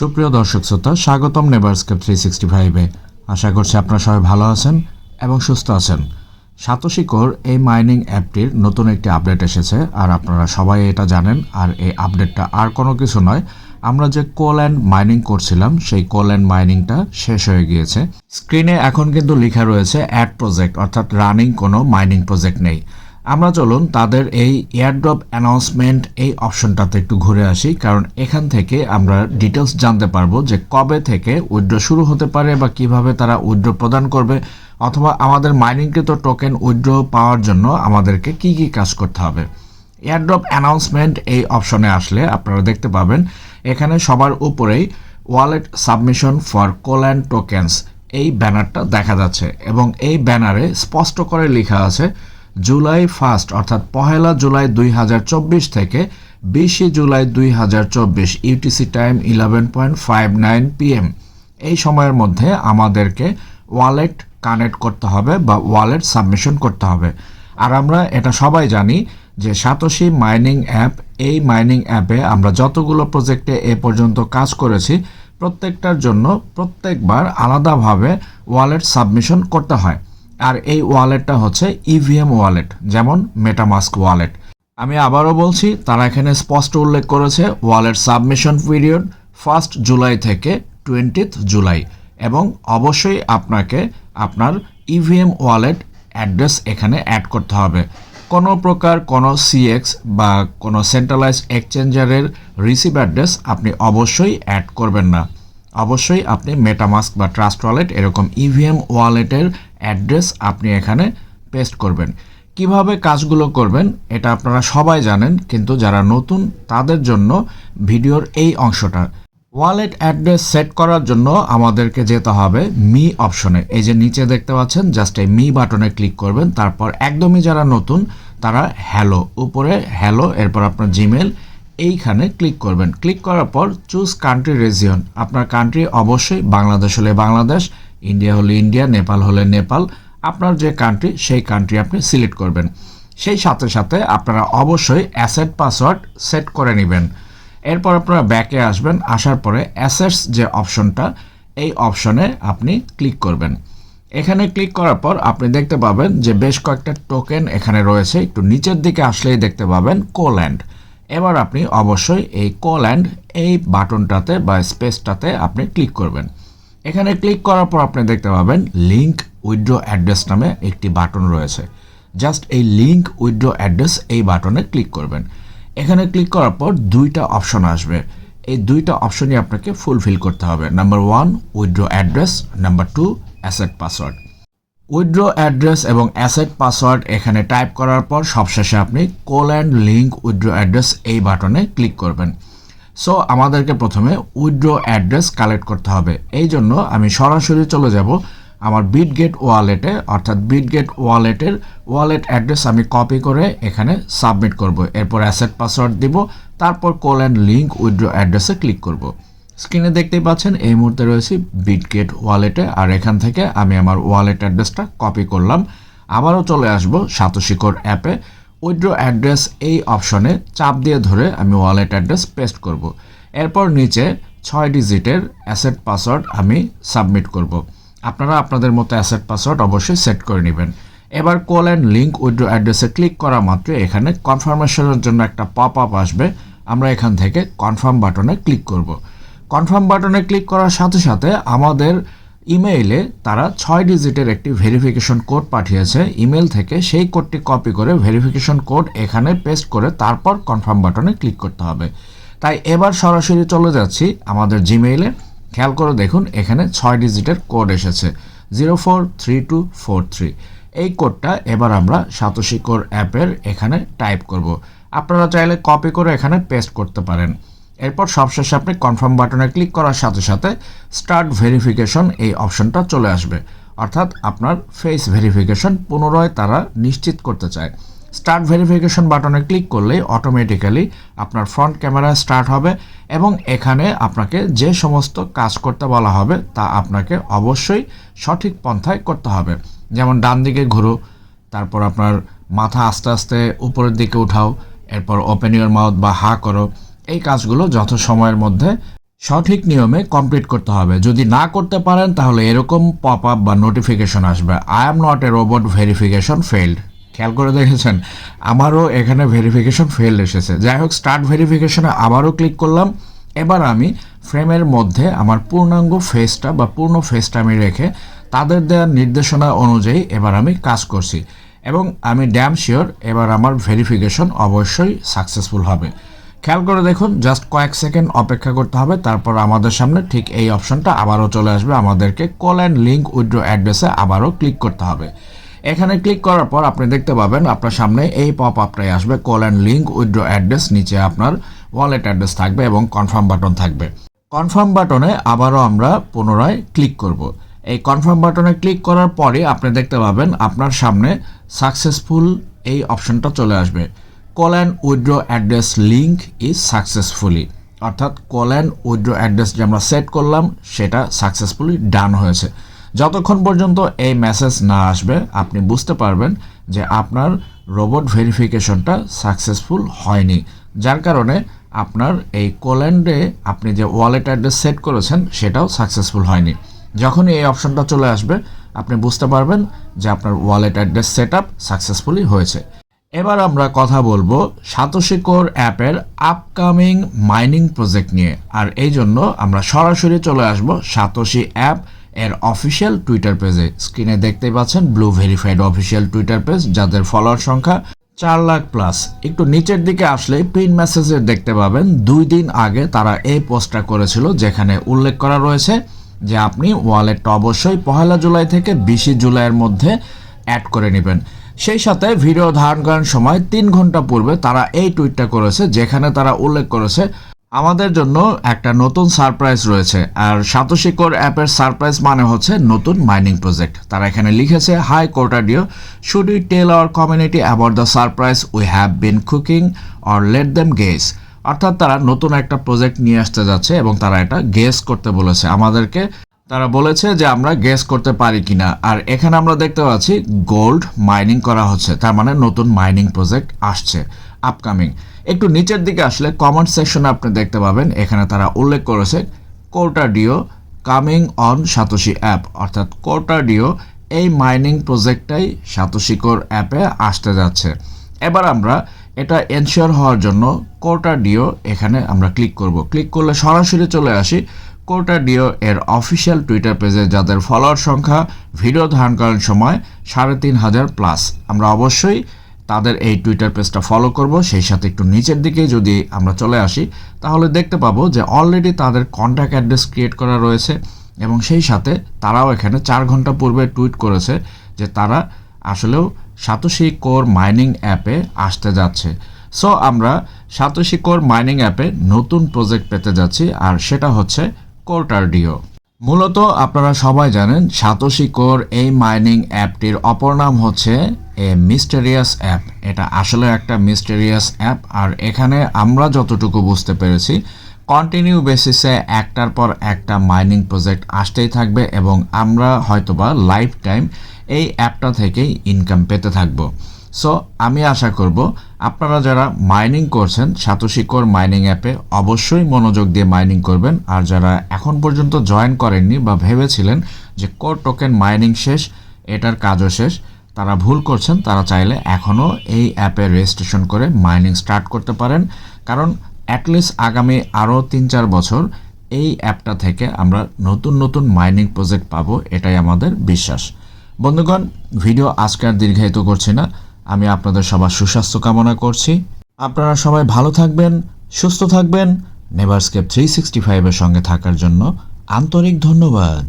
সুপ্রিয় দর্শক শ্রোতা, স্বাগতম নেভারস্কেপ থ্রি সিক্সটি ফাইভে আশা করছি আপনারা সবাই ভালো আছেন এবং সুস্থ আছেন। সাতোশিকোর এই মাইনিং অ্যাপটির নতুন একটি আপডেট এসেছে, আর আপনারা সবাই এটা জানেন, আর এই আপডেটটা আর কোনো কিছু নয়। আমরা যে কোল অ্যান্ড মাইনিং করছিলাম, সেই কোল অ্যান্ড মাইনিংটা শেষ হয়ে গিয়েছে। স্ক্রিনে এখন কিন্তু লেখা রয়েছে অ্যাড প্রজেক্ট অর্থাৎ রানিং কোনো মাইনিং প্রজেক্ট নেই। আমরা চলুন তাদের এই এয়ারড্রপ অ্যানাউন্সমেন্ট এই অপশনটাতে একটু ঘুরে আসি, কারণ এখান থেকে আমরা ডিটেলস জানতে পারব যে কবে থেকে উইড্রো শুরু হতে পারে বা কীভাবে তারা উইড্রো প্রদান করবে, অথবা আমাদের মাইনিংকৃত টোকেন উইড্রো পাওয়ার জন্য আমাদেরকে কি কি কাজ করতে হবে। এয়ারড্রপ অ্যানাউন্সমেন্ট এই অপশনে আসলে আপনারা দেখতে পাবেন, এখানে সবার উপরেই ওয়ালেট সাবমিশন ফর কোল্যান্ড টোকেন্স এই ব্যানারটা দেখা যাচ্ছে এবং এই ব্যানারে স্পষ্ট করে লেখা আছে জুলাই ফার্স্ট, অর্থাৎ পহেলা জুলাই দুই হাজার চব্বিশ থেকে বিশে জুলাই দুই হাজার চব্বিশ UTC time eleven point five nine PM এই সময়ের মধ্যে আমাদেরকে ওয়ালেট কানেক্ট করতে হবে বা ওয়ালেট সাবমিশন করতে হবে। আর আমরা এটা সবাই জানি যে সাতোশি মাইনিং অ্যাপ এই মাইনিং অ্যাপে আমরা যতগুলো প্রজেক্টে এ পর্যন্ত কাজ করেছি, প্রত্যেকটার জন্য প্রত্যেকবার আলাদাভাবে ওয়ালেট সাবমিশন করতে হয়। আর এই ওয়ালেটটা হচ্ছে ইভিএম ওয়ালেট, যেমন মেটামাস্ক ওয়ালেট। আমি আবারও বলছি, তারা এখানে স্পষ্ট উল্লেখ করেছে, wallet submission period first July থেকে টোয়েন্টিথ জুলাই, এবং অবশ্যই আপনাকে আপনার ইভিএম ওয়ালেট অ্যাড্রেস এখানে অ্যাড করতে হবে। কোনো প্রকার কোনো সিএক্স বা কোনো সেন্ট্রালাইজড এক্সচেঞ্জারের রিসিভ অ্যাড্রেস আপনি অবশ্যই অ্যাড করবেন না। অবশ্যই আপনি মেটামাস্ক বা ট্রাস্ট ওয়ালেট এরকম ইভিএম ওয়ালেটের অ্যাড্রেস আপনি এখানে পেস্ট করবেন। কীভাবে কাজগুলো করবেন এটা আপনারা সবাই জানেন, কিন্তু যারা নতুন তাদের জন্য ভিডিওর এই অংশটা। ওয়ালেট অ্যাড্রেস সেট করার জন্য আমাদেরকে যেতে হবে মি অপশনে। এই যে নিচে দেখতে পাচ্ছেন, জাস্ট এই মি বাটনে ক্লিক করবেন, তারপর একদমই যারা নতুন তারা হ্যালো, উপরে হ্যালো, এরপর আপনার জিমেল এইখানে ক্লিক করবেন। ক্লিক করার পর চুজ কান্ট্রি রেজিয়ন আপনার কান্ট্রি অবশ্যই বাংলাদেশ হলে বাংলাদেশ ইন্ডিয়া হলে ইন্ডিয়া নেপাল হলে নেপাল আপনার যে কান্ট্রি সেই কান্ট্রি আপনি সিলেক্ট করবেন। সেই সাথে সাথে আপনারা অবশ্যই অ্যাসেট পাসওয়ার্ড সেট করে নেবেন। এরপর আপনারা ব্যাকে আসবেন, আসার পরে অ্যাসেটস যে অপশনটা এই অপশনে আপনি ক্লিক করবেন। এখানে ক্লিক করার পর আপনি দেখতে পাবেন যে বেশ কয়েকটা টোকেন এখানে রয়েছে। একটু নিচের দিকে আসলেই দেখতে পাবেন কোল্যান্ড এবার আপনি অবশ্যই এই কল কোল্যান্ড এই বাটনটাতে বা স্পেসটাতে আপনি ক্লিক করবেন। এখানে ক্লিক করার পর আপনি দেখতে পাবেন লিঙ্ক উইথড্র অ্যাড্রেস নামে একটি বাটন রয়েছে। জাস্ট এই লিঙ্ক উইথড্র অ্যাড্রেস এই বাটনে ক্লিক করবেন। এখানে ক্লিক করার পর দুইটা অপশন আসবে। এই দুইটা অপশনই আপনাকে ফুলফিল করতে হবে। Number one withdraw address number two asset password withdraw address এবং অ্যাসেট পাসওয়ার্ড এখানে টাইপ করার পর সবশেষে আপনি call and link withdraw address এই বাটনে ক্লিক করবেন। সো, আমাদেরকে প্রথমে উইথড্র অ্যাড্রেস কালেক্ট করতে হবে। এই জন্য আমি সরাসরি চলে যাব আমার বিটগেট ওয়ালেটে, অর্থাৎ বিটগেট ওয়ালেটের ওয়ালেট অ্যাড্রেস আমি কপি করে এখানে সাবমিট করব। এরপর অ্যাসেট পাসওয়ার্ড দিব, তারপর কোল অ্যান্ড লিঙ্ক উইথড্র অ্যাড্রেসে ক্লিক করব। স্ক্রিনে দেখতেই পাচ্ছেন, এই মুহূর্তে রয়েছে বিটগেট ওয়ালেটে আর এখান থেকে আমি আমার ওয়ালেট অ্যাড্রেসটা কপি করলাম। আবারও চলে আসব সাতশিকর অ্যাপে। উইড্রো অ্যাড্রেস এই অপশনে চাপ দিয়ে ধরে আমি ওয়ালেট অ্যাড্রেস পেস্ট করব। এরপর নিচে ছয় ডিজিটের অ্যাসেট পাসওয়ার্ড আমি সাবমিট করব। আপনারা আপনাদের মতো অ্যাসেট পাসওয়ার্ড অবশ্যই সেট করে নেবেন। এবার কল অ্যান্ড লিঙ্ক উইথড্র অ্যাড্রেসে ক্লিক করা মাত্র এখানে কনফার্মেশনের জন্য একটা পপ আপ আসবে। আমরা এখান থেকে কনফার্ম বাটনে ক্লিক করব। কনফার্ম বাটনে ক্লিক করার সাথে সাথে আমাদের ইমেইলে তারা ছয় ডিজিটের একটি ভেরিফিকেশন কোড পাঠিয়েছে। ইমেল থেকে সেই কোডটি কপি করে ভেরিফিকেশন কোড এখানে পেস্ট করে তারপর কনফার্ম বাটনে ক্লিক করতে হবে। তাই এবার সরাসরি চলে যাচ্ছি আমাদের জিমেইলে। খেয়াল করে দেখুন, এখানে ছয় ডিজিটের কোড এসেছে। Zero four, three two, four three. এই কোডটা এবার আমরা সাতোশি কোর অ্যাপের এখানে টাইপ করব। আপনারা চাইলে কপি করে এখানে পেস্ট করতে পারেন। এরপর সবশেষে আপনি কনফার্ম বাটনে ক্লিক করার সাথে সাথে স্টার্ট ভেরিফিকেশন এই অপশনটা চলে আসবে। অর্থাৎ আপনার ফেস ভেরিফিকেশন পুনরায় তারা নিশ্চিত করতে চায়। স্টার্ট ভেরিফিকেশন বাটনে ক্লিক করলেই অটোমেটিক্যালি আপনার ফ্রন্ট ক্যামেরা স্টার্ট হবে এবং এখানে আপনাকে যে সমস্ত কাজ করতে বলা হবে তা আপনাকে অবশ্যই সঠিক পন্থায় করতে হবে। যেমন ডান দিকে ঘুরো, তারপর আপনার মাথা আস্তে আস্তে উপরের দিকে উঠাও, এরপর ওপেন মাউথ বা হা করো। এই কাজগুলো যত সময়ের মধ্যে সঠিক নিয়মে কমপ্লিট করতে হবে। যদি না করতে পারেন, তাহলে এরকম পপ আপ বা নোটিফিকেশন আসবে। I am not a robot verification failed খেয়াল করে দেখেছেন? আমারও এখানে ভেরিফিকেশন ফেল্ড এসেছে। যাই হোক স্টার্ট ভেরিফিকেশনে আবারও ক্লিক করলাম। এবার আমি ফ্রেমের মধ্যে আমার পূর্ণাঙ্গ ফেসটা বা পূর্ণ ফেসটা আমি রেখে তাদের দেওয়ার নির্দেশনা অনুযায়ী এবার আমি কাজ করছি। এবং আমি ড্যাম শিওর এবার আমার ভেরিফিকেশন অবশ্যই সাকসেসফুল হবে। খেয়াল করে দেখুন জাস্ট কয়েক সেকেন্ড অপেক্ষা করতে হবে, তারপর আমাদের সামনে ঠিক এই অপশনটা আবারও চলে আসবে। আমাদেরকে কল অ্যান্ড লিঙ্ক উইথড্র অ্যাড্রেসে আবারও ক্লিক করতে হবে। এখানে ক্লিক করার পর আপনি দেখতে পাবেন, আপনার সামনে এই পপ আপটাই আসবে call and link withdraw address নিচে আপনার ওয়ালেট অ্যাড্রেস থাকবে এবং কনফার্ম বাটন থাকবে। কনফার্ম বাটনে আবারও আমরা পুনরায় ক্লিক করব। এই কনফার্ম বাটনে ক্লিক করার পরে আপনি দেখতে পাবেন, আপনার সামনে সাকসেসফুল এই অপশনটা চলে আসবে। Call and withdraw address link is successfully অর্থাৎ কল অ্যান্ড উইথড্র অ্যাড্রেস যে আমরা সেট করলাম, সেটা সাকসেসফুলি ডান হয়েছে। যতক্ষণ পর্যন্ত এই মেসেজ না আসবে, আপনি বুঝতে পারবেন যে আপনার রোবট ভেরিফিকেশনটা সাকসেসফুল হয়নি। যার কারণে আপনার এই কোল্যান্ডে আপনি যে ওয়ালেট অ্যাড্রেস সেট করেছেন, সেটাও সাকসেসফুল হয়নি। যখনই এই অপশনটা চলে আসবে, আপনি বুঝতে পারবেন যে আপনার wallet address set up successfully হয়েছে। এবার আমরা কথা বলব সাতোশি কোর অ্যাপের আপকামিং মাইনিং প্রজেক্ট নিয়ে। আর এই জন্য আমরা সরাসরি চলে আসব সাতোশি অ্যাপ এর অফিসিয়াল টুইটার পেজে স্ক্রিনে দেখতেই পাচ্ছেন blue verified official twitter page যাদের ফলোয়ার সংখ্যা চার লাখ প্লাস একটু নিচের দিকে আসলে পিন মেসেজের দেখতে পাবেন, দুই দিন আগে তারা এই পোস্টটা করেছিল, যেখানে উল্লেখ করা রয়েছে যে আপনি ওয়ালেটটা অবশ্যই পহেলা জুলাই থেকে বিশে জুলাইয়ের মধ্যে অ্যাড করে নেবেন। সেই সাথে ভিডিও ধারণ করার সময় তিন ঘণ্টা পূর্বে তারা এই টুইটটা করেছে, যেখানে তারা উল্লেখ করেছে, আমাদের জন্য একটা নতুন সারপ্রাইজ রয়েছে, আর সাতোশিকোর অ্যাপের সারপ্রাইজ মানে হচ্ছে নতুন মাইনিং প্রজেক্ট। তারা এখানে লিখেছে, hi Cortadio should we tell our community about the surprise we have been cooking or let them guess. অর্থাৎ তারা নতুন একটা প্রজেক্ট নিয়ে আসতে যাচ্ছে এবং তারা এটা গেস করতে বলেছে। আমাদেরকে তারা বলেছে যে আমরা গেস করতে পারি কিনা। আর এখানে আমরা দেখতে পাচ্ছি গোল্ড মাইনিং করা হচ্ছে। তার মানে নতুন মাইনিং প্রজেক্ট আসছে আপকামিং একটু নিচের দিকে আসলে কমেন্ট সেকশনে আপনি দেখতে পাবেন। এখানে তারা উল্লেখ করেছে Cortadio coming on Satoshi app অর্থাৎ কোর্টাডিও এই মাইনিং প্রজেক্টটাই সাতোশিকোর অ্যাপে আসতে যাচ্ছে। এবার আমরা এটা এনশিওর হওয়ার জন্য কোর্টাডিও এখানে আমরা ক্লিক করব। ক্লিক করলে সরাসরি চলে আসি। কোর্টাডিও এর অফিসিয়াল টুইটার পেজে যাদের ফলোয়ার সংখ্যা, ভিডিও ধারণ করার সময় সাড়ে তিন হাজার প্লাস আমরা অবশ্যই তাদের এই টুইটার পেজটা ফলো করব। সেই সাথে একটু নিচের দিকে যদি আমরা চলে আসি, তাহলে দেখতে পাবো যে অলরেডি তাদের কন্ট্যাক্ট অ্যাড্রেস ক্রিয়েট করা রয়েছে এবং সেই সাথে তারাও এখানে চার ঘণ্টা পূর্বে টুইট করেছে যে তারা আসলেও সাতোশি কোর মাইনিং অ্যাপে আসতে যাচ্ছে। সো আমরা সাতোশি কোর মাইনিং অ্যাপে নতুন প্রজেক্ট পেতে যাচ্ছি আর সেটা হচ্ছে কোর্টারডিও মূলত আপনারা সবাই জানেন, সাতোশি কোর এই মাইনিং অ্যাপটির অপর নাম হচ্ছে এ মিস্টেরিয়াস অ্যাপ। এটা আসলে একটা মিস্টেরিয়াস অ্যাপ, আর এখানে আমরা যতটুকু বুঝতে পেরেছি, কন্টিনিউ বেসিসে একটার পর একটা মাইনিং প্রজেক্ট আসতেই থাকবে এবং আমরা হয়তোবা লাইফ টাইম এই অ্যাপটা থেকেই ইনকাম পেতে থাকব। সো আমি আশা করব আপনারা যারা মাইনিং করছেন, সাতোশিকোর মাইনিং অ্যাপে অবশ্যই মনোযোগ দিয়ে মাইনিং করবেন। আর যারা এখন পর্যন্ত জয়েন করেননি বা ভেবেছিলেন যে কোর টোকেন মাইনিং শেষ, এটার কাজও শেষ, তারা ভুল করছেন, তারা চাইলে এখনও এই অ্যাপে রেজিস্ট্রেশন করে মাইনিং স্টার্ট করতে পারেন। কারণ অ্যাটলিস্ট আগামী আরও তিন চার বছর এই অ্যাপটা থেকে আমরা নতুন নতুন মাইনিং প্রজেক্ট পাবো, এটাই আমাদের বিশ্বাস। বন্ধুগণ ভিডিও আজকে আর দীর্ঘায়িত করছি না। আমি আপনাদের সবার সুস্বাস্থ্য কামনা করছি। আপনারা সবাই ভালো থাকবেন, সুস্থ থাকবেন। নেভারস্কেপ থ্রি সিক্সটি ফাইভের সঙ্গে থাকার জন্য আন্তরিক ধন্যবাদ।